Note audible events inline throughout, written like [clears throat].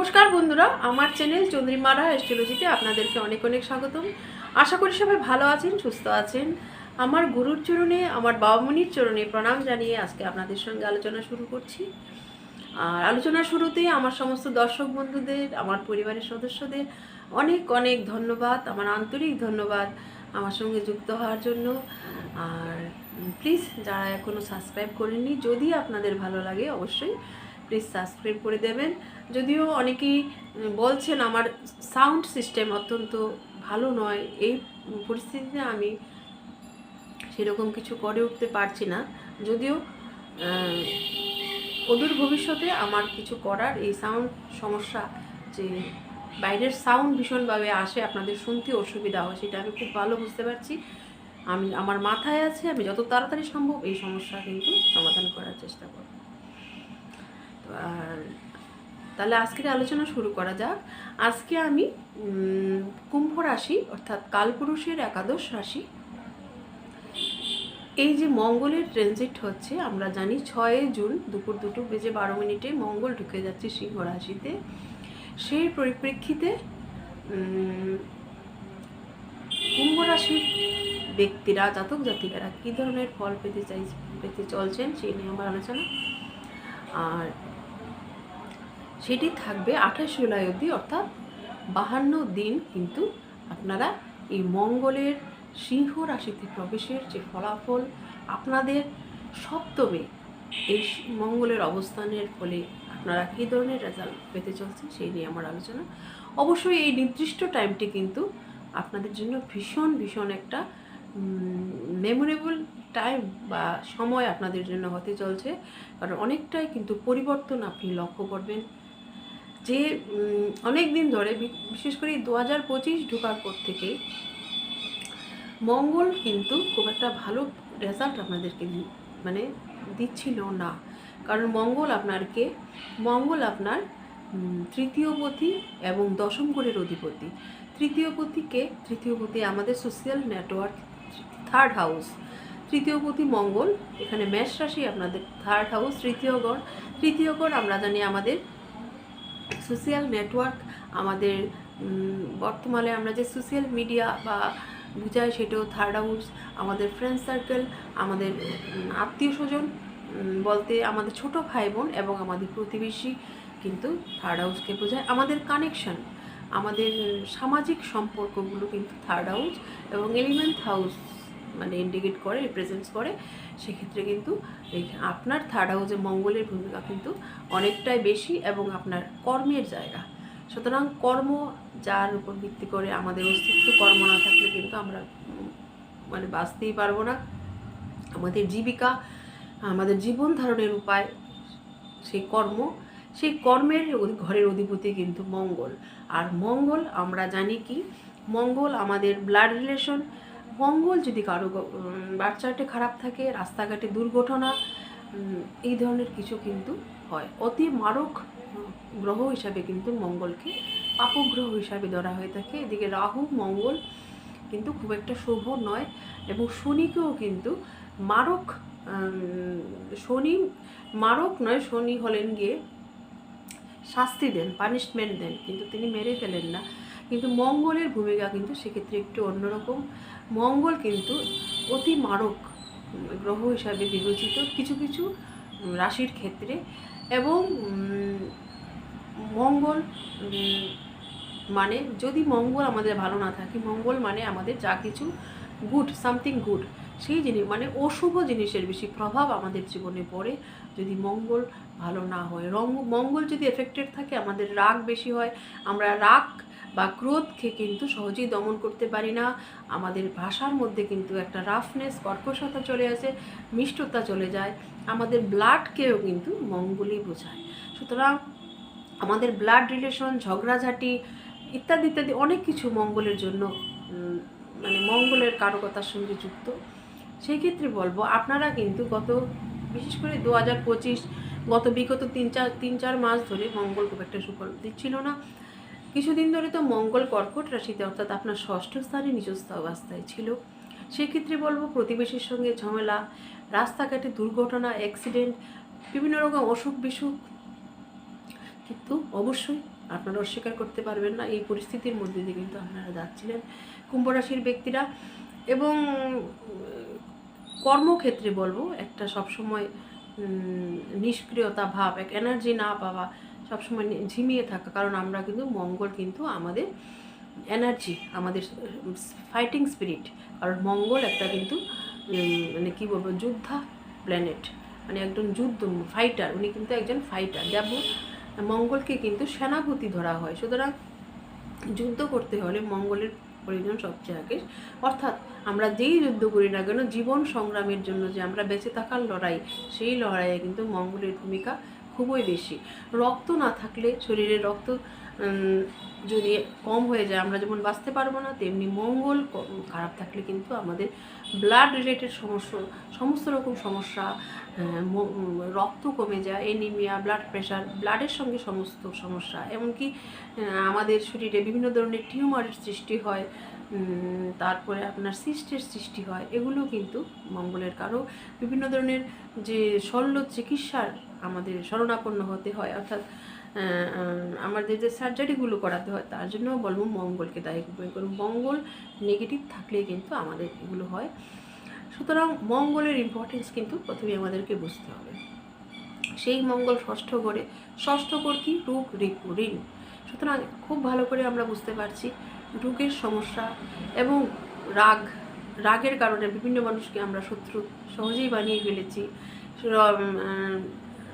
নমস্কার বন্ধুরা, আমার চ্যানেল চন্দ্রিমারা অ্যাস্ট্রোলজিতে আপনাদেরকে অনেক অনেক স্বাগতম। আশা করি সবাই ভালো আছেন, সুস্থ আছেন। আমার গুরুর চরণে, আমার বাবামণির চরণে প্রণাম জানিয়ে আজকে আপনাদের সঙ্গে আলোচনা শুরু করছি। আর আলোচনার শুরুতে আমার সমস্ত দর্শক বন্ধুদের, আমার পরিবারের সদস্যদের অনেক অনেক ধন্যবাদ, আমার আন্তরিক ধন্যবাদ আমার সঙ্গে যুক্ত হওয়ার জন্য। আর প্লিজ যারা এখনও সাবস্ক্রাইব করেননি, যদি আপনাদের ভালো লাগে অবশ্যই প্লিজ সাবস্ক্রাইব করে দেবেন। যদিও অনেকেই বলছেন আমার সাউন্ড সিস্টেম অত্যন্ত ভালো নয়, এই পরিস্থিতিতে আমি সেরকম কিছু করে উঠতে পারছি না। যদিও অদূর ভবিষ্যতে আমার কিছু করার এই সাউন্ড সমস্যা যে বাইরের সাউন্ড ভীষণভাবে আসে, আপনাদের শুনতে অসুবিধা হয়, সেটা আমি খুব ভালো বুঝতে পারছি। আমি, আমার মাথায় আছে, আমি যত তাড়াতাড়ি সম্ভব এই সমস্যা কিন্তু সমাধান করার চেষ্টা করব। আর তাহলে আজকের আলোচনা শুরু করা যাক। আজকে আমি কুম্ভ রাশি অর্থাৎ কালপুরুষের একাদশ রাশি। এই যে মঙ্গলের ট্রানজিট হচ্ছে, আমরা জানি ছয় জুন দুপুর দুটো বেজে বারো মিনিটে মঙ্গল ঢুকে যাচ্ছে সিংহ রাশিতে। সেই পরিপ্রেক্ষিতে কুম্ভ রাশির ব্যক্তিরা, জাতক জাতিকারা কী ধরনের ফল পেতে চাই, পেতে চলছেন সেই নিয়ে আমার আলোচনা। আর সেটি থাকবে আঠাশ জুলাই অবধি, অর্থাৎ বাহান্ন দিন কিন্তু আপনারা এই মঙ্গলের সিংহ রাশিতে প্রবেশের যে ফলাফল আপনাদের সপ্তমে এই মঙ্গলের অবস্থানের ফলে আপনারা কী ধরনের রেজাল্ট পেতে চলছেন সেই নিয়ে আমার আলোচনা। অবশ্যই এই নির্দিষ্ট টাইমটি কিন্তু আপনাদের জন্য ভীষণ ভীষণ একটা মেমোরেবল টাইম বা সময় আপনাদের জন্য হতে চলছে। কারণ অনেকটাই কিন্তু পরিবর্তন আপনি লক্ষ্য করবেন। যে অনেক দিন ধরে বিশেষ করে দু হাজার পঁচিশ ঢোকার পর থেকে মঙ্গল কিন্তু খুব একটা ভালো রেজাল্ট আপনাদেরকে মানে দিচ্ছিল না। কারণ মঙ্গল আপনারকে মঙ্গল আপনার উম, তৃতীয় পতি এবং দশম ঘরের অধিপতি। তৃতীয় পতিকে তৃতীয় পতি আমাদের সোশ্যাল নেটওয়ার্ক থার্ড হাউস তৃতীয় পতি মঙ্গল এখানে মেষ রাশি আপনাদের থার্ড হাউস তৃতীয় গড়। তৃতীয় গড় আমরা জানি আমাদের সোশ্যাল নেটওয়ার্ক আমাদের বর্তমানে আমরা যে সোশ্যাল মিডিয়া বা বুঝাই সেটাও থার্ড হাউস আমাদের ফ্রেন্ড সার্কেল আমাদের আত্মীয় স্বজন বলতে আমাদের ছোট ভাই বোন এবং আমাদের প্রতিবেশী কিন্তু থার্ড হাউসকে বোঝায়। আমাদের কানেকশন আমাদের সামাজিক সম্পর্কগুলো কিন্তু থার্ড হাউস এবং এলিমেন্ট হাউস মানে ইন্ডিকেট করে রিপ্রেজেন্টস করে, সেক্ষেত্রে কিন্তু আপনার থার্ড হাউসে মঙ্গলের ভূমিকা কিন্তু অনেকটাই বেশি এবং আপনার কর্মের জায়গা। সুতরাং কর্ম যার উপর ভিত্তি করে আমাদের অস্তিত্ব কর্ম না থাকলে কিন্তু আমরা মানে বাঁচতেই পারব না। আমাদের জীবিকা, আমাদের জীবন ধারণের উপায়, সেই কর্ম, সেই কর্মের ঘরের অধিপতি কিন্তু মঙ্গল। আর মঙ্গল আমরা জানি কি? মঙ্গল আমাদের ব্লাড রিলেশন মঙ্গল যদি কারও বাচ্চাটে খারাপ থাকে, রাস্তাঘাটে দুর্ঘটনা এই ধরনের কিছু কিন্তু হয়। অতি মারক গ্রহ হিসাবে কিন্তু মঙ্গলকে পাপগ্রহ হিসাবে ধরা হয়ে থাকে। এদিকে রাহু, মঙ্গল কিন্তু খুব একটা শুভ নয় এবং শনিকেও কিন্তু মারক শনি মারক নয়, শনি হলেন গিয়ে শাস্তি দেন, পানিশমেন্ট দেন। কিন্তু তিনি মেরে ফেলেন না। কিন্তু মঙ্গলের ভূমিকা কিন্তু সেক্ষেত্রে একটু অন্যরকম। মঙ্গল কিন্তু অতি মারক গ্রহ হিসাবে বিবেচিত কিছু কিছু রাশির ক্ষেত্রে এবং মঙ্গল মানে যদি মঙ্গল আমাদের ভালো না থাকে, মঙ্গল মানে আমাদের যা কিছু গুড সামথিং গুড সেই জিনিস মানে অশুভ জিনিসের বেশি প্রভাব আমাদের জীবনে পড়ে যদি মঙ্গল ভালো না হয়। রং, মঙ্গল যদি এফেক্টেড থাকে, আমাদের রাগ বেশি হয়, আমরা রাগ বা ক্রোধকে কিন্তু সহজেই দমন করতে পারি না। আমাদের ভাষার মধ্যে কিন্তু একটা রাফনেস কর্কশতা চলে আসে, মিষ্টতা চলে যায়। আমাদের ব্লাডকেও কিন্তু মঙ্গলই বোঝায়। সুতরাং আমাদের ব্লাড রিলেশন ঝগড়াঝাটি ইত্যাদি ইত্যাদি অনেক কিছু মঙ্গলের জন্য মানে মঙ্গলের কারকতার সঙ্গে যুক্ত। সেই ক্ষেত্রে বলব, আপনারা কিন্তু গত, বিশেষ করে দু হাজার পঁচিশ, গত বিগত তিন চার তিন চার মাস ধরে মঙ্গল খুব একটা সুফল দিচ্ছিল না। কিছুদিন ধরে তো মঙ্গল কর্কট রাশিতে, অর্থাৎ আপনার ষষ্ঠ স্থানে নিজস্ব অবস্থায় ছিল। সেক্ষেত্রে বলব প্রতিবেশীর সঙ্গে ঝামেলা, রাস্তাঘাটে দুর্ঘটনা অ্যাক্সিডেন্ট বিভিন্ন রকম অসুখ বিসুখ। কিন্তু অবশ্যই আপনারা অস্বীকার করতে পারবেন না, এই পরিস্থিতির মধ্যে দিয়ে কিন্তু আপনারা যাচ্ছিলেন কুম্ভরাশির ব্যক্তিরা। এবং কর্মক্ষেত্রে বলব একটা সবসময় নিষ্ক্রিয়তা ভাব, এক এনার্জি না পাওয়া সবসময় ঝিমিয়ে থাকা। কারণ আমরা কিন্তু মঙ্গল কিন্তু আমাদের এনার্জি আমাদের ফাইটিং স্পিরিট কারণ মঙ্গল একটা কিন্তু মানে কী বলব, যোদ্ধা প্ল্যানেট মানে একজন যুদ্ধ ফাইটার উনি কিন্তু একজন ফাইটার যেমন মঙ্গলকে কিন্তু সেনাপতি ধরা হয়। সুতরাং যুদ্ধ করতে হলে মঙ্গলের প্রয়োজন সবচেয়ে আগে। অর্থাৎ আমরা যেই যুদ্ধ করি না কেন, জীবন সংগ্রামের জন্য যে আমরা বেঁচে থাকার লড়াই, সেই লড়াইয়ে কিন্তু মঙ্গলের ভূমিকা খুবই বেশি। রক্ত না থাকলে শরীরে রক্ত যদি কম হয়ে যায় আমরা যেমন বাঁচতে পারব না তেমনি মঙ্গল খারাপ থাকলে কিন্তু আমাদের ব্লাড রিলেটেড সমস্যা সমস্ত রকম সমস্যা উম, রক্ত কমে যায় এনিমিয়া ব্লাড প্রেশার ব্লাডের সঙ্গে সমস্ত সমস্যা। এমনকি আমাদের শরীরে বিভিন্ন ধরনের টিউমারের সৃষ্টি হয় তারপরে আপনার সিস্টের সৃষ্টি হয় এগুলো কিন্তু মঙ্গলের কারও বিভিন্ন ধরনের যে শল্য চিকিৎসার আমাদের শরণাপন্ন হতে হয়, অর্থাৎ আমাদের যে সার্জারিগুলো করাতে হয়, তার জন্য বলব মঙ্গলকে দায়ী করব। মঙ্গল নেগেটিভ থাকলে কিন্তু আমাদের এগুলো হয়। সুতরাং মঙ্গলের ইম্পর্টেন্স কিন্তু প্রথমে আমাদেরকে বুঝতে হবে। সেই মঙ্গল ষষ্ঠ ঘরে, ষষ্ঠ ঘর কি? রোগ রিপু, ঋণ। সুতরাং খুব ভালো করে আমরা বুঝতে পারছি রোগের সমস্যা এবং রাগ, রাগের কারণে বিভিন্ন মানুষকে আমরা শত্রু সহজেই বানিয়ে ফেলেছি।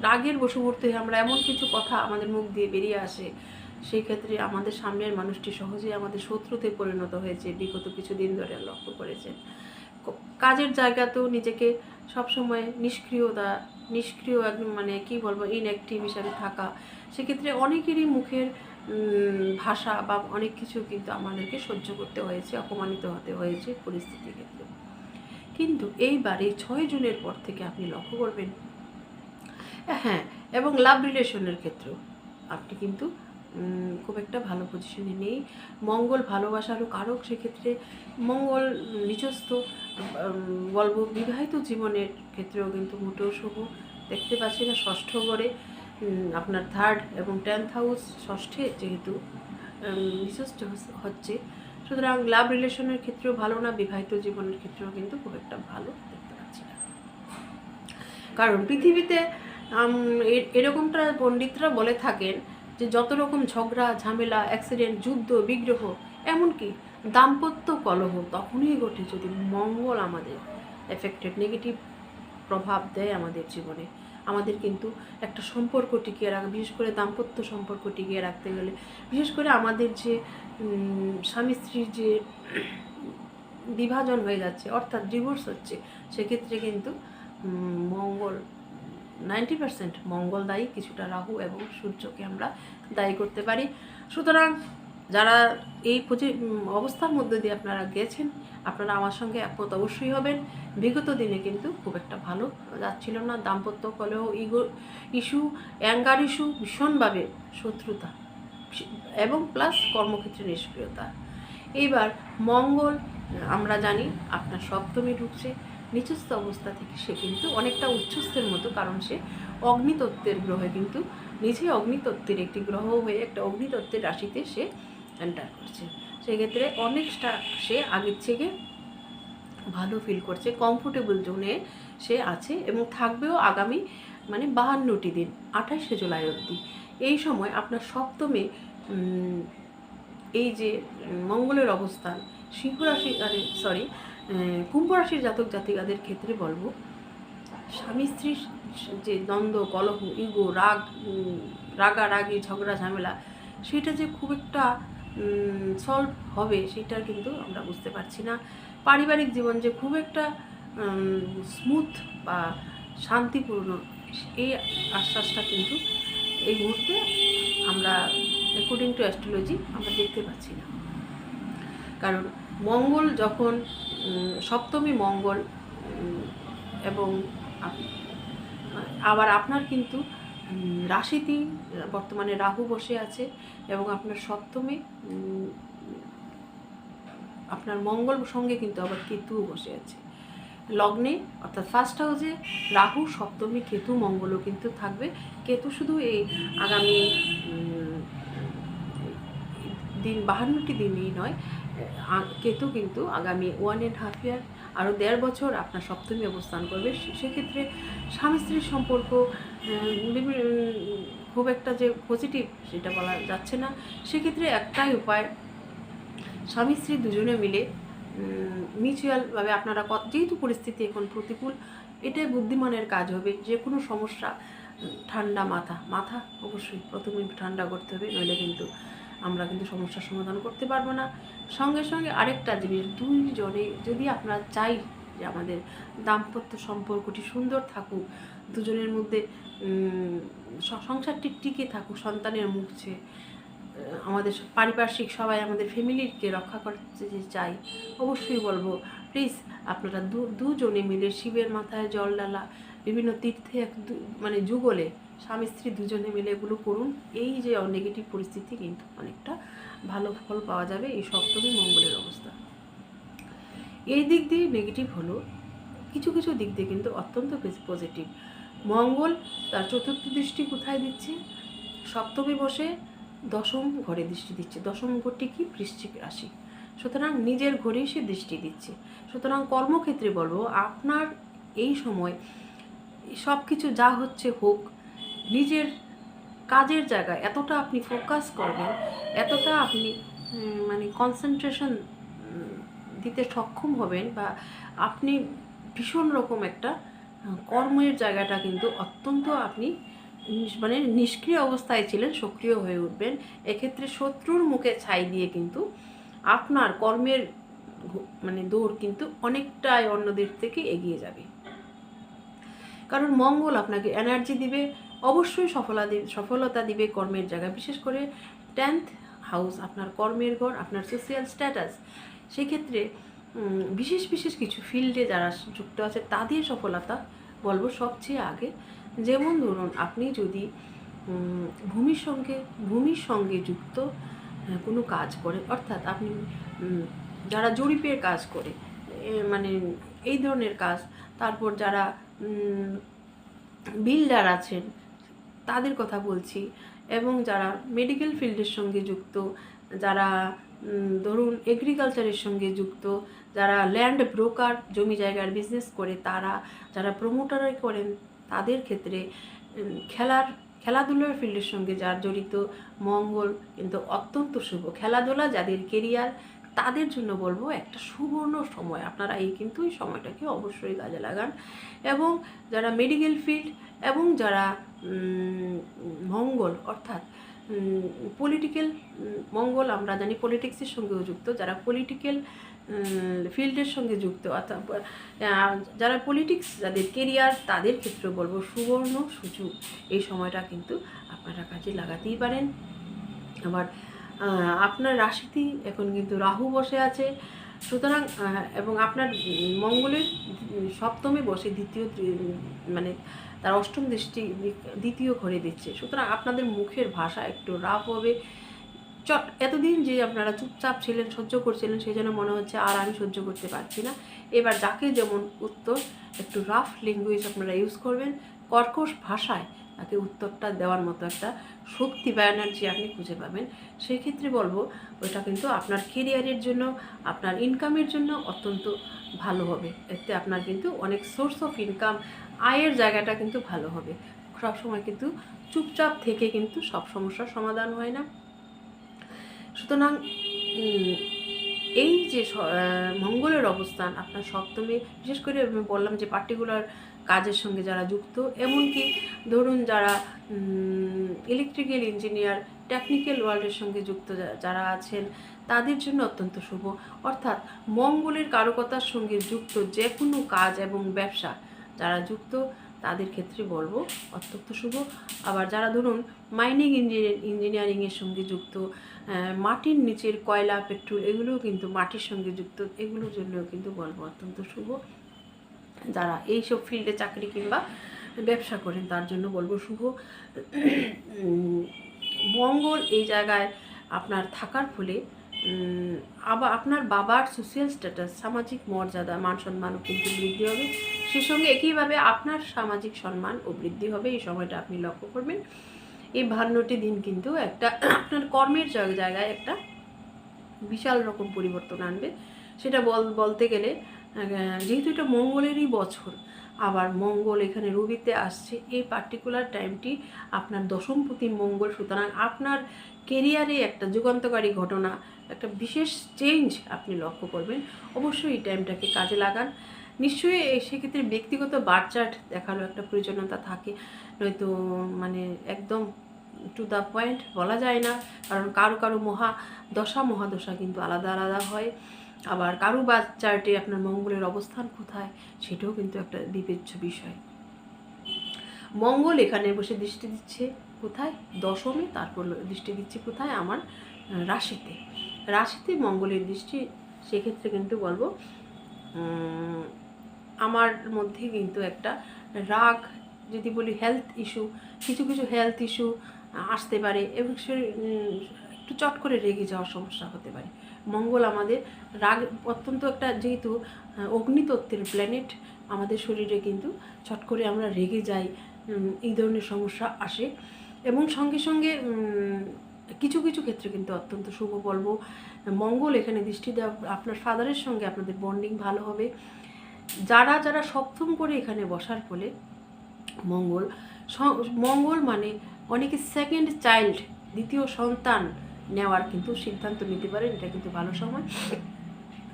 রাগের বশবর্তী হয়ে আমরা এমন কিছু কথা আমাদের মুখ দিয়ে বেরিয়ে আসে, সেই ক্ষেত্রে আমাদের সামনের মানুষটি সহজেই আমাদের শত্রুতে পরিণত হয়েছে, বিগত কিছুদিন ধরে লক্ষ্য করেছেন। কাজের জায়গাতেও নিজেকে সবসময় নিষ্ক্রিয়তা, নিষ্ক্রিয় একদম মানে কি বলব ইনঅ্যাক্টিভ হিসাবে থাকা, সেক্ষেত্রে অনেকেরই মুখের ভাষা বা অনেক কিছু কিন্তু আমাদেরকে সহ্য করতে হয়েছে, অপমানিত হতে হয়েছে পরিস্থিতির ক্ষেত্রে। কিন্তু এইবার এই ছয় জুনের পর থেকে আপনি লক্ষ্য করবেন হ্যাঁ এবং লাভ রিলেশনের ক্ষেত্রেও। আপনি কিন্তু খুব একটা ভালো পজিশনে নেই। মঙ্গল ভালোবাসারও কারক সেক্ষেত্রে, মঙ্গল নিজস্ব বলব বিবাহিত জীবনের ক্ষেত্রেও কিন্তু মোটেও শুভ। দেখতে পাচ্ছি না, ষষ্ঠ ঘরে আপনার থার্ড এবং টেন্থ হাউস ষষ্ঠে যেহেতু নিজস্ব হচ্ছে। সুতরাং লাভ রিলেশনের ক্ষেত্রেও ভালো না, বিবাহিত জীবনের ক্ষেত্রেও কিন্তু খুব একটা ভালো দেখতে পাচ্ছি না। কারণ পৃথিবীতে এরকমটা পণ্ডিতরা বলে থাকেন যে যত রকম ঝগড়া, ঝামেলা অ্যাক্সিডেন্ট যুদ্ধ, বিগ্রহ, এমনকি দাম্পত্য কলহ তখনই ঘটে যদি মঙ্গল আমাদের এফেক্টেড নেগেটিভ প্রভাব দেয় আমাদের জীবনে। আমাদের কিন্তু একটা সম্পর্ক টিকিয়ে রাখা, বিশেষ করে দাম্পত্য সম্পর্ক টিকিয়ে রাখতে গেলে, বিশেষ করে আমাদের যে স্বামী স্ত্রীর যে বিভাজন হয়ে যাচ্ছে, অর্থাৎ ডিভোর্স হচ্ছে, সেক্ষেত্রে কিন্তু মঙ্গল নাইনটি পার্সেন্ট মঙ্গল দায়ী, কিছুটা রাহু এবং সূর্যকে আমরা দায়ী করতে পারি। সুতরাং যারা এই পজি- অবস্থার মধ্যে দিয়ে আপনারা গেছেন, আপনারা আমার সঙ্গে একমত অবশ্যই হবেন। বিগত দিনে কিন্তু খুব একটা ভালো যাচ্ছিল না। দাম্পত্য কলহ, ইগো ইস্যু, অ্যাঙ্গার ইস্যু, ভীষণভাবে শত্রুতা এবং প্লাস কর্মক্ষেত্রে নিষ্ক্রিয়তা। এইবার মঙ্গল, আমরা জানি, আপনার সপ্তমী ঢুকছে। নিচস্থ অবস্থা থেকে সে কিন্তু অনেকটা উচ্চস্থের মতো, কারণ সে অগ্নিতত্ত্বের গ্রহে কিন্তু নিজে অগ্নিতত্ত্বের একটি গ্রহ হয়ে একটা অগ্নিতত্ত্বের রাশিতে সে এন্টার করছে। সেক্ষেত্রে অনেকটা সে আগের থেকে ভালো ফিল করছে কমফোর্টেবল জোনে সে আছে এবং থাকবেও আগামী মানে বাহান্নটি দিন, আঠাশে জুলাই অবধি। এই সময় আপনার সপ্তমে এই যে মঙ্গলের অবস্থান, সিংহ রাশি, আরে সরি কুম্ভ রাশির জাতক জাতিকাদের ক্ষেত্রে বলব, স্বামী স্ত্রীর যে দ্বন্দ্ব, কলহ, ইগো, রাগ রাগারাগি, ঝগড়া, ঝামেলা, সেটা যে খুব একটা সলভ হবে সেটা কিন্তু আমরা বুঝতে পারছি না। পারিবারিক জীবন যে খুব একটা স্মুথ বা শান্তিপূর্ণ, এই আশ্বাসটা কিন্তু এই মুহূর্তে আমরা অ্যাকর্ডিং টু অ্যাস্ট্রোলজি আমরা দেখতে পাচ্ছি না। কারণ মঙ্গল যখন সপ্তমী মঙ্গল এবং আবার আপনার কিন্তু রাশিতেই বর্তমানে রাহু বসে আছে এবং আপনার সপ্তমে আপনার মঙ্গল সঙ্গে কিন্তু আবার কেতুও বসে আছে। লগ্নে, অর্থাৎ ফার্স্ট হাউসে রাহু, সপ্তমী, কেতু, মঙ্গলও কিন্তু থাকবে। কেতু শুধু এই আগামী দিন, বাহান্নটি দিনই নয় কেতু কিন্তু আগামী ওয়ান অ্যান্ড হাফ ইয়ার আরও দেড় বছর আপনার সপ্তমী অবস্থান করবে। সেক্ষেত্রে স্বামী স্ত্রীর সম্পর্ক খুব একটা যে পজিটিভ সেটা বলা যাচ্ছে না। সেক্ষেত্রে একটাই উপায়, স্বামী স্ত্রী দুজনে মিলে মিউচুয়ালভাবে আপনারা যেহেতু পরিস্থিতি এখন প্রতিকূল, এটাই বুদ্ধিমানের কাজ হবে। যে কোনো সমস্যা, ঠান্ডা মাথা মাথা অবশ্যই প্রথমে ঠান্ডা করতে হবে, নইলে কিন্তু আমরা কিন্তু সমস্যার সমাধান করতে পারব না। সঙ্গে সঙ্গে আরেকটা জিনিস দুইজনে যদি আমরা চাই যে আমাদের দাম্পত্য সম্পর্কটি সুন্দর থাকুক, দুজনের মধ্যে সংসারটি টিকে থাকুক, সন্তানের মুখছে আমাদের পারিপার্শ্বিক সবাই আমাদের ফ্যামিলিকে রক্ষা করতে যে চাই, অবশ্যই বলব প্লিজ আপনারা দুজনে মিলে শিবের মাথায় জল ডালা বিভিন্ন তীর্থে এক মানে যুগলে স্বামী স্ত্রী দুজনে মিলে এগুলো করুন। এই যে নেগেটিভ পরিস্থিতি কিন্তু অনেকটা ভালো ফল পাওয়া যাবে এই সপ্তমী মঙ্গলের অবস্থা। এই দিক দিয়ে নেগেটিভ হলো। কিছু কিছু দিক দিয়ে কিন্তু অত্যন্ত পজিটিভ মঙ্গল তার চতুর্থ দৃষ্টি কোথায় দিচ্ছে? সপ্তমী বসে দশম ঘরে দৃষ্টি দিচ্ছে। দশম ঘরটি কি? বৃশ্চিক রাশি। সুতরাং নিজের ঘরেই সে দৃষ্টি দিচ্ছে। সুতরাং কর্মক্ষেত্রে বলব, আপনার এই সময় সব কিছু যা হচ্ছে হোক নিজের কাজের জায়গায় এতটা আপনি ফোকাস করবেন, এতটা আপনি মানে কনসেন্ট্রেশন দিতে সক্ষম হবেন বা আপনি ভীষণ রকম একটা কর্মের জায়গাটা কিন্তু অত্যন্ত আপনি মানে নিষ্ক্রিয় অবস্থায় ছিলেন, সক্রিয় হয়ে উঠবেন। এক্ষেত্রে শত্রুর মুখে ছাই দিয়ে কিন্তু আপনার কর্মের মানে দৌড় কিন্তু অনেকটাই অন্যদের থেকে এগিয়ে যাবে। কারণ মঙ্গল আপনাকে এনার্জি দিবে অবশ্যই সফলতা দিবে সফলতা দিবে কর্মের জায়গায়। বিশেষ করে টেন্থ হাউস আপনার কর্মের ঘর আপনার সোশিয়াল স্ট্যাটাস সেক্ষেত্রে বিশেষ বিশেষ কিছু ফিল্ডে যারা যুক্ত আছে তাদের সফলতা বলব সবচেয়ে আগে। যেমন ধরুন আপনি যদি ভূমির সঙ্গে ভূমির সঙ্গে যুক্ত আহ, কোনো কাজ করে অর্থাৎ আপনি যারা জরিপের কাজ করে মানে এই ধরনের কাজ তারপর যারা বিল্ডার আছেন তাদের কথা বলছি। এবং যারা মেডিকেল ফিল্ডের সঙ্গে যুক্ত, যারা ধরুন এগ্রিকালচারের সঙ্গে যুক্ত, যারা ল্যান্ড ব্রোকার জমি জায়গার বিজনেস করে, তারা, যারা প্রমোটার করেন, তাদের ক্ষেত্রে খেলার, খেলাধুলার ফিল্ডের সঙ্গে যার জড়িত, মঙ্গল কিন্তু অত্যন্ত শুভ। খেলাধুলা যাদের কেরিয়ার তাদের জন্য বলব একটা সুবর্ণ সময়। আপনারা এই কিন্তু এই সময়টাকে অবশ্যই কাজে লাগান। এবং যারা মেডিকেল ফিল্ড এবং যারা মঙ্গল, অর্থাৎ পলিটিক্যাল মঙ্গল আমরা জানি পলিটিক্সের সঙ্গেও যুক্ত, যারা পলিটিক্যাল ফিল্ডের সঙ্গে যুক্ত অর্থাৎ যারা পলিটিক্স যাদের কেরিয়ার তাদের ক্ষেত্রে বলব সুবর্ণ সুযোগ। এই সময়টা কিন্তু আপনারা কাজে লাগাতেই পারেন। আবার আপনার রাশিতেই এখন কিন্তু রাহু বসে আছে, সুতরাং এবং আপনার মঙ্গলের সপ্তমে বসে দ্বিতীয় মানে তার অষ্টম দৃষ্টি দ্বিতীয় ঘরে দিচ্ছে। সুতরাং আপনাদের মুখের ভাষা একটু রাফ হবে। চট, এতদিন যে আপনারা চুপচাপ ছিলেন, সহ্য করছিলেন সেই জন্য মনে হচ্ছে আর আমি সহ্য করতে পারছি না। এবার যাকে যেমন উত্তর, একটু রাফ ল্যাঙ্গুয়েজ আপনারা ইউজ করবেন। কর্কশ ভাষায় তাকে উত্তরটা দেওয়ার মতো একটা শক্তি বা এনার্জি আপনি খুঁজে পাবেন। সেই ক্ষেত্রে বলব, ওইটা কিন্তু আপনার কেরিয়ারের জন্য, আপনার ইনকামের জন্য অত্যন্ত ভালো হবে। এতে আপনার কিন্তু অনেক সোর্স অফ ইনকাম আয়ের জায়গাটা কিন্তু ভালো হবে। সবসময় কিন্তু চুপচাপ থেকে কিন্তু সব সমস্যার সমাধান হয় না। সুতরাং এই যে মঙ্গলের অবস্থান, আপনার সপ্তমে, বিশেষ করে আমি বললাম যে পার্টিকুলার কাজের সঙ্গে যারা যুক্ত, এমনকি ধরুন যারা ইলেকট্রিক্যাল ইঞ্জিনিয়ার টেকনিক্যাল ওয়ার্ল্ডের সঙ্গে যুক্ত যারা আছেন, তাদের জন্য অত্যন্ত শুভ। অর্থাৎ মঙ্গলের কারকতার সঙ্গে যুক্ত যে কোনো কাজ এবং ব্যবসা যারা যুক্ত, তাদের ক্ষেত্রে বলব অত্যন্ত শুভ। আবার যারা ধরুন মাইনিং ইঞ্জিনিয়ার ইঞ্জিনিয়ারিংয়ের সঙ্গে যুক্ত মাটির নিচের কয়লা পেট্রোল এগুলোও কিন্তু মাটির সঙ্গে যুক্ত, এগুলোর জন্যও কিন্তু বলব অত্যন্ত শুভ। যারা এইসব ফিল্ডে চাকরি কিংবা ব্যবসা করেন, তার জন্য বলব শুভ। মঙ্গল এই জায়গায় আপনার থাকার ফলে আবার আপনার বাবার সোশিয়াল স্ট্যাটাস সামাজিক মর্যাদা, মান সম্মানও কিন্তু বৃদ্ধি হবে। সে সঙ্গে একইভাবে আপনার সামাজিক সম্মান ও বৃদ্ধি হবে, এই সময়টা আপনি লক্ষ্য করবেন। এই ভান্নটি দিন কিন্তু একটা [clears throat] আপনার কর্মের জায়গায় একটা বিশাল রকম পরিবর্তন আনবে। সেটা বল, বলতে গেলে যেহেতু এটা মঙ্গলেরই বছর, আবার মঙ্গল এখানে রবিতে আসছে, এই পার্টিকুলার টাইমটি আপনার দশমপতি মঙ্গল, সুতরাং আপনার কেরিয়ারে একটা যুগান্তকারী ঘটনা একটা বিশেষ চেঞ্জ আপনি লক্ষ্য করবেন। অবশ্যই এই টাইমটাকে কাজে লাগান। নিশ্চয়ই সেক্ষেত্রে ব্যক্তিগত বার চার্ট দেখারও একটা প্রয়োজনীয়তা থাকে। নয়তো মানে একদম টু দ্য পয়েন্ট বলা যায় না। কারণ কারও কারও মহা দশা, মহাদশা কিন্তু আলাদা আলাদা হয়। আবার কারও বার চার্টে আপনার মঙ্গলের অবস্থান কোথায়, সেটাও কিন্তু একটা বিবেচ্য বিষয়। মঙ্গল এখানে বসে দৃষ্টি দিচ্ছে কোথায়? দশমে, তারপর দৃষ্টি দিচ্ছে কোথায়? আমার রাশিতে। রাশিতে মঙ্গলের দৃষ্টি, সেক্ষেত্রে কিন্তু বলব আমার মধ্যে কিন্তু একটা রাগ, যদি বলি হেলথ ইস্যু কিছু কিছু হেলথ ইস্যু আসতে পারে এবং সে একটু চট করে রেগে যাওয়ার সমস্যা হতে পারে। মঙ্গল আমাদের রাগ, অত্যন্ত একটা যেহেতু অগ্নিতত্ত্বের প্ল্যানেট আমাদের শরীরে কিন্তু চট করে আমরা রেগে যাই এই ধরনের সমস্যা আসে এবং সঙ্গে সঙ্গে কিছু কিছু ক্ষেত্রে কিন্তু অত্যন্ত শুভ বলব। মঙ্গল এখানে দৃষ্টি দেওয়া, আপনার ফাদারের সঙ্গে আপনাদের বন্ডিং ভালো হবে। যারা যারা সপ্তম করে এখানে বসার ফলে মঙ্গল মঙ্গল মানে অনেকে সেকেন্ড চাইল্ড দ্বিতীয় সন্তান নেওয়ার কিন্তু সিদ্ধান্ত নিতে পারেন, এটা কিন্তু ভালো সময়।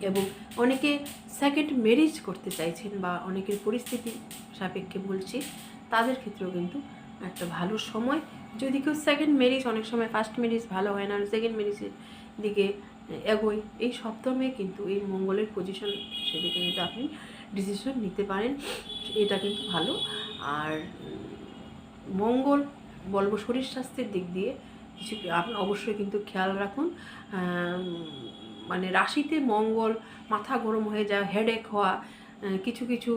এবং অনেকে সেকেন্ড ম্যারেজ করতে চাইছেন বা অনেকের পরিস্থিতি সাপেক্ষে বলছি, তাদের ক্ষেত্রেও কিন্তু একটা ভালো সময়। যদি কেউ সেকেন্ড ম্যারেজ অনেক সময় ফার্স্ট ম্যারেজ ভালো হয় না সেকেন্ড ম্যারেজের দিকে এগোই এই সপ্তমে কিন্তু এই মঙ্গলের পজিশন সেদিকে কিন্তু আপনি ডিসিশন নিতে পারেন, এটা কিন্তু ভালো। আর মঙ্গল বলব শরীর স্বাস্থ্যের দিক দিয়ে কিছু আপনি অবশ্যই কিন্তু খেয়াল রাখুন। মানে রাশিতে মঙ্গল, মাথা গরম হয়ে যাওয়া হেডেক হওয়া কিছু কিছু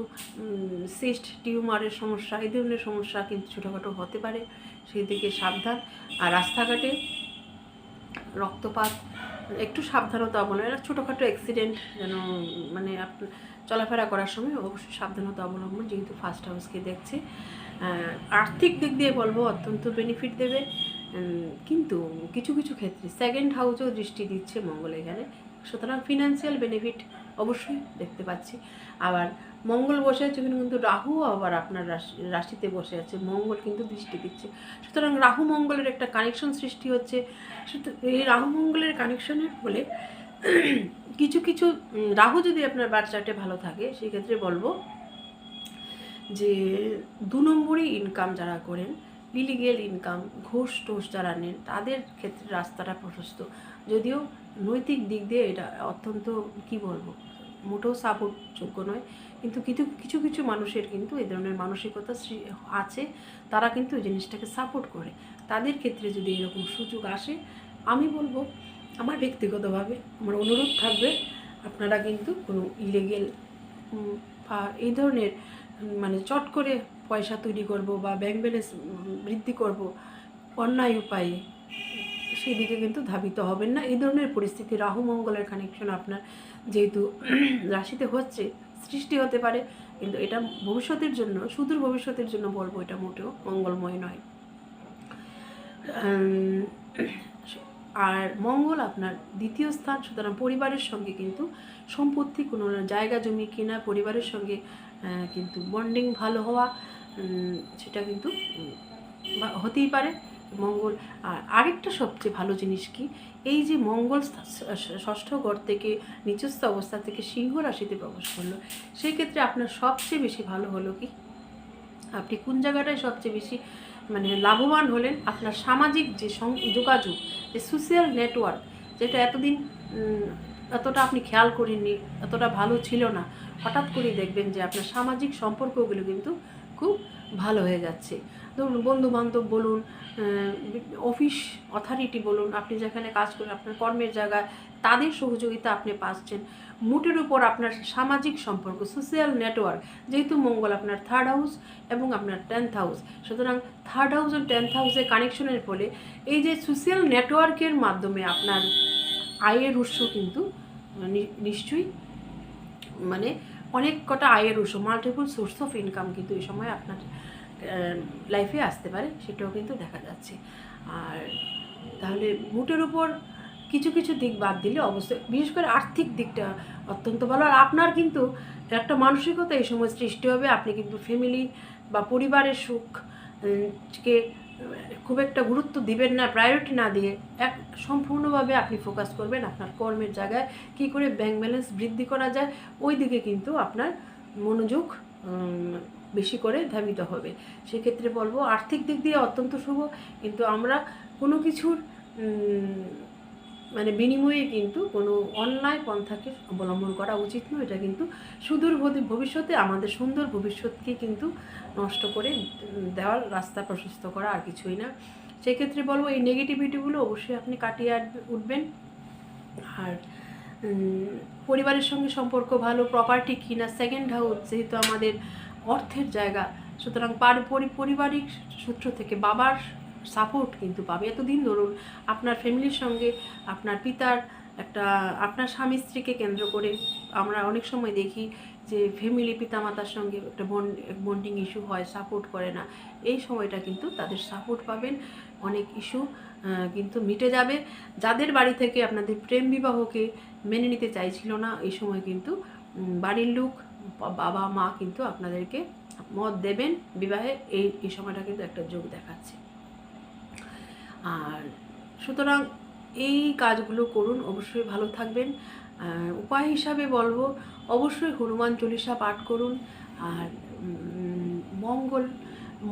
সিস্ট টিউমারের সমস্যা, এই ধরনের সমস্যা কিন্তু ছোটোখাটো হতে পারে। সেই দিকে সাবধান। আর রাস্তাঘাটে রক্তপাত, একটু সাবধানতা অবলম্বন ছোটোখাটো অ্যাক্সিডেন্ট যেন মানে চলাফেরা করার সময় অবশ্যই সাবধানতা অবলম্বন, যেহেতু ফার্স্ট হাউসকে দেখছে। আর্থিক দিক দিয়ে বলব, অত্যন্ত বেনিফিট দেবে। কিন্তু কিছু কিছু ক্ষেত্রে সেকেন্ড হাউসেও দৃষ্টি দিচ্ছে মঙ্গল এখানে। সুতরাং ফিনান্সিয়াল বেনিফিট অবশ্যই দেখতে পাচ্ছি। আবার মঙ্গল বসে আছে কিন্তু রাহুও আবার আপনার রাশি, রাশিতে বসে আছে। মঙ্গল কিন্তু দৃষ্টি দিচ্ছে। সুতরাং রাহু মঙ্গলের একটা কানেকশন সৃষ্টি হচ্ছে। এই রাহু মঙ্গলের কানেকশনের ফলে [clears throat] কিছু কিছু রাহু যদি আপনার বাচ্চাটে ভালো থাকে সেক্ষেত্রে বলব যে দু নম্বরই ইনকাম যারা করেন ইলিগেল ইনকাম ঘুষ টোষ যারা নেন, তাদের ক্ষেত্রে রাস্তাটা প্রশস্ত। যদিও নৈতিক দিক দিয়ে এটা অত্যন্ত, কি বলব, মোটেও সাপোর্টযোগ্য নয়। কিন্তু কিছু কিছু কিছু মানুষের কিন্তু এই ধরনের মানসিকতা আছে, তারা কিন্তু এই জিনিসটাকে সাপোর্ট করে। তাদের ক্ষেত্রে যদি এরকম সুযোগ আসে, আমি বলব, আমার ব্যক্তিগতভাবে আমার অনুরোধ থাকবে, আপনারা কিন্তু কোনো ইলিগেল বা এই ধরনের মানে চট করে পয়সা তৈরি করব বা ব্যাংক ব্যালেন্স বৃদ্ধি করব, অন্যায় উপায়ে সেই দিকে কিন্তু ধাবিত হবেন না। এই ধরনের পরিস্থিতি রাহু মঙ্গলের কানেকশন আপনার যেহেতু [clears throat] রাশিতে হচ্ছে, সৃষ্টি হতে পারে। কিন্তু এটা ভবিষ্যতের জন্য, সুদূর ভবিষ্যতের জন্য বলব এটা মোটেও মঙ্গলময় নয়। আর মঙ্গল আপনার দ্বিতীয় স্থান, সুতরাং পরিবারের সঙ্গে কিন্তু সম্পত্তি, কোনো জায়গা, জমি কেনা, পরিবারের সঙ্গে কিন্তু বন্ডিং ভালো হওয়া সেটা কিন্তু হতেই পারে। মঙ্গল, আর আরেকটা সবচেয়ে ভালো জিনিস কি? এই যে মঙ্গল ষষ্ঠ ঘর থেকে নিচস্থ অবস্থা থেকে সিংহ রাশিতে প্রবেশ করল সেই ক্ষেত্রে আপনার সবচেয়ে বেশি ভালো হলো কি? আপনি কোন জায়গাটায় সবচেয়ে বেশি মানে লাভবান হলেন? আপনার সামাজিক যে যোগাযোগ, যে সোশ্যাল নেটওয়ার্ক যেটা এতদিন এতটা আপনি খেয়াল করেননি, এতটা ভালো ছিল না, হঠাৎ করেই দেখবেন যে আপনার সামাজিক সম্পর্কগুলো কিন্তু খুব ভালো হয়ে যাচ্ছে। ধরুন বন্ধু বান্ধব বলুন অফিস অথরিটি বলুন, আপনি যেখানে কাজ করেন, আপনার কর্মের জায়গায়, তাদের সহযোগিতা আপনি পাচ্ছেন। মুটের উপর আপনার সামাজিক সম্পর্ক সোশ্যাল নেটওয়ার্ক যেহেতু মঙ্গল আপনার থার্ড হাউস এবং আপনার টেন্থ হাউস সুতরাং থার্ড হাউস ও টেন্থ হাউসের কানেকশনের ফলে এই যে সোশ্যাল নেটওয়ার্কের মাধ্যমে আপনার আয়ের উৎস কিন্তু নিশ্চয়ই মানে অনেক কটা আয়ের উৎস মাল্টিপল সোর্স অফ ইনকাম কিন্তু এই সময় আপনার লাইফে আসতে পারে সেটাও কিন্তু দেখা যাচ্ছে। আর তাহলে মুটের উপর কিছু কিছু দিক বাদ দিলে অবশ্যই বিশেষ করে আর্থিক দিকটা অত্যন্ত ভালো। আর আপনার কিন্তু একটা মানসিকতা এই সময় সৃষ্টি হবে আপনি কিন্তু ফ্যামিলি বা পরিবারের সুখ উম, কে খুব একটা গুরুত্ব দিবেন না প্রায়োরিটি না দিয়ে এক সম্পূর্ণভাবে আপনি ফোকাস করবেন আপনার কর্মের জায়গায় কি করে ব্যাংক ব্যালেন্স বৃদ্ধি করা যায় ওই দিকে কিন্তু আপনার মনোযোগ বেশি করে ধাবিত হবে। সেক্ষেত্রে বলব আর্থিক দিক দিয়ে অত্যন্ত শুভ, কিন্তু আমরা কোনো কিছুর মানে বিনিময়ে কিন্তু কোনো অন্যায় পন্থাকে অবলম্বন করা উচিত নয়। এটা কিন্তু সুদূর ভবিষ্যতে আমাদের সুন্দর ভবিষ্যৎকে কিন্তু নষ্ট করে দেওয়ার রাস্তা প্রশস্ত করা আর কিছুই না। সেক্ষেত্রে বলব এই নেগেটিভিটিগুলো অবশ্যই আপনি কাটিয়ে উঠবেন। আর পরিবারের সঙ্গে সম্পর্ক ভালো প্রপার্টি কিনা সেকেন্ড হাউস যেহেতু আমাদের অর্থের জায়গা। সুতরাং পার- পরি- পারিবারিক সূত্র থেকে বাবার সাপোর্ট কিন্তু পাবে। এতদিন ধরুন আপনার ফ্যামিলির সঙ্গে আপনার পিতার একটা, আপনার স্বামী স্ত্রীকে কেন্দ্র করে আমরা অনেক সময় দেখি যে ফ্যামিলি পিতামাতার সঙ্গে একটা বন্ড বন্ডিং ইস্যু হয় সাপোর্ট করে না। এই সময়টা কিন্তু তাদের সাপোর্ট পাবেন, অনেক ইস্যু কিন্তু মিটে যাবে। যাদের বাড়ি থেকে আপনাদের প্রেম বিবাহকে মেনে নিতে চাইছিল না, এই সময় কিন্তু বাড়ির লোক বাবা, মা কিন্তু আপনাদেরকে মত দেবেন বিবাহে। এই এই সময়টা কিন্তু একটা যোগ দেখাচ্ছে। আর সুতরাং এই কাজগুলো করুন, অবশ্যই ভালো থাকবেন। উপায় হিসাবে বলব, অবশ্যই হনুমান চল্লিশা পাঠ করুন। আর মঙ্গল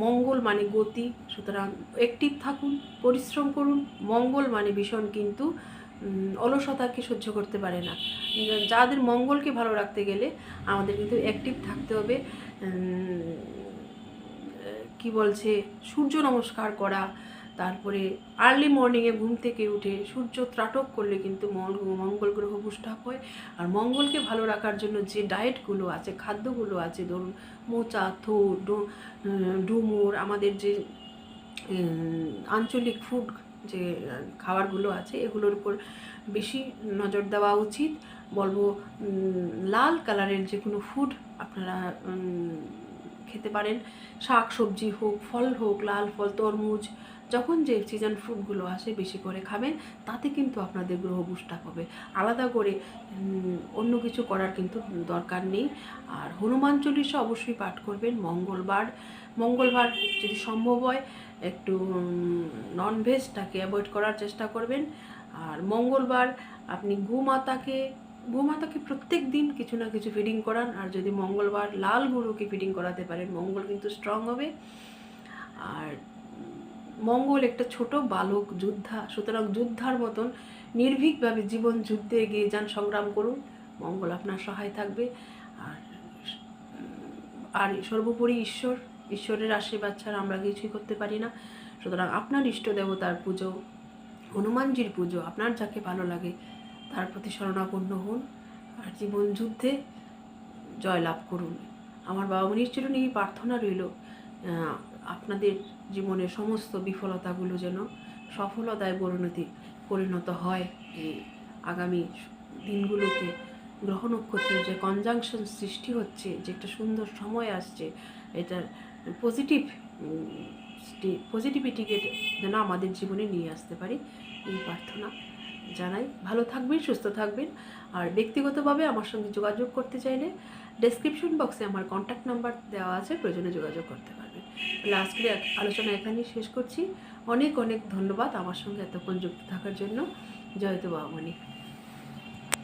মঙ্গল মানে গতি। সুতরাং অ্যাক্টিভ থাকুন, পরিশ্রম করুন। মঙ্গল মানে ভীষণ কিন্তু অলসতাকে সহ্য করতে পারে না। যাদের মঙ্গলকে ভালো রাখতে গেলে আমাদের কিন্তু অ্যাক্টিভ থাকতে হবে কি বলছে, সূর্য নমস্কার করা, তারপরে আর্লি মর্নিংয়ে ঘুম থেকে উঠে সূর্য ত্রাটক করলে কিন্তু মঙ্গল গ্রহ বুস্টাপ হয়। আর মঙ্গলকে ভালো রাখার জন্য যে ডায়েটগুলো আছে, খাদ্যগুলো আছে, ধরুন মোচা থো ডুমুর, আমাদের যে আঞ্চলিক ফুড যে, খাবারগুলো আছে, এগুলোর উপর বেশি নজর দেওয়া উচিত। বলব লাল কালারের যে কোনো ফুড আপনারা খেতে পারেন। শাক সবজি হোক, ফল হোক, লাল ফল, তরমুজ, যখন যে সিজন ফ্রুটগুলো আসে, বেশি করে খাবেন, তাতে কিন্তু আপনাদের গ্রহ বুস্টাপ হবে। আলাদা করে অন্য কিছু করার কিন্তু দরকার নেই। আর হনুমান চল্লিশা অবশ্যই পাঠ করবেন, মঙ্গলবার। মঙ্গলবার যদি সম্ভব হয় একটু ননভেজটাকে অ্যাভয়েড করার চেষ্টা করবেন। আর মঙ্গলবার আপনি গোমাতাকে গোমাতাকে প্রত্যেক দিন কিছু না কিছু ফিডিং করান। আর যদি মঙ্গলবার লাল গরুকে ফিডিং করাতে পারেন, মঙ্গল কিন্তু স্ট্রং হবে। আর মঙ্গল একটা ছোট বালক, যোদ্ধা, সুতরাং যোদ্ধার মতন নির্ভীকভাবে জীবন যুদ্ধে এগিয়ে যান, সংগ্রাম করুন। মঙ্গল আপনার সহায় থাকবে। আর আর সর্বোপরি ঈশ্বর ঈশ্বরের আশীর্বাদ ছাড়া আমরা কিছুই করতে পারি না। সুতরাং আপনার ইষ্ট দেবতার পুজো, হনুমানজির পুজো, আপনার যাকে ভালো লাগে, তার প্রতি শরণাপন্ন হন আর জীবন যুদ্ধে জয়লাভ করুন। আমার বাবা মনির চিরুনি এই প্রার্থনা রইল আপনাদের জীবনের সমস্ত বিফলতাগুলো যেন সফলতায় পরিণতি, পরিণত হয় এই আগামী দিনগুলোতে। গ্রহ নক্ষত্রের যে কনজাংশন সৃষ্টি হচ্ছে, যে একটা সুন্দর সময় আসছে এটা পজিটিভ পজিটিভিটিকে যেন আমাদের জীবনে নিয়ে আসতে পারি, এই প্রার্থনা জানাই। ভালো থাকবেন, সুস্থ থাকবেন। আর ব্যক্তিগতভাবে আমার সঙ্গে যোগাযোগ করতে চাইলে ডেসক্রিপশন বক্সে আমার কন্ট্যাক্ট নাম্বার দেওয়া আছে, প্রয়োজনে যোগাযোগ করতে পারবেন। আজকের আলোচনা এখানেই শেষ করছি। অনেক অনেক ধন্যবাদ আমার সঙ্গে এতক্ষণ যুক্ত থাকার জন্য। জয়তু বাবামণি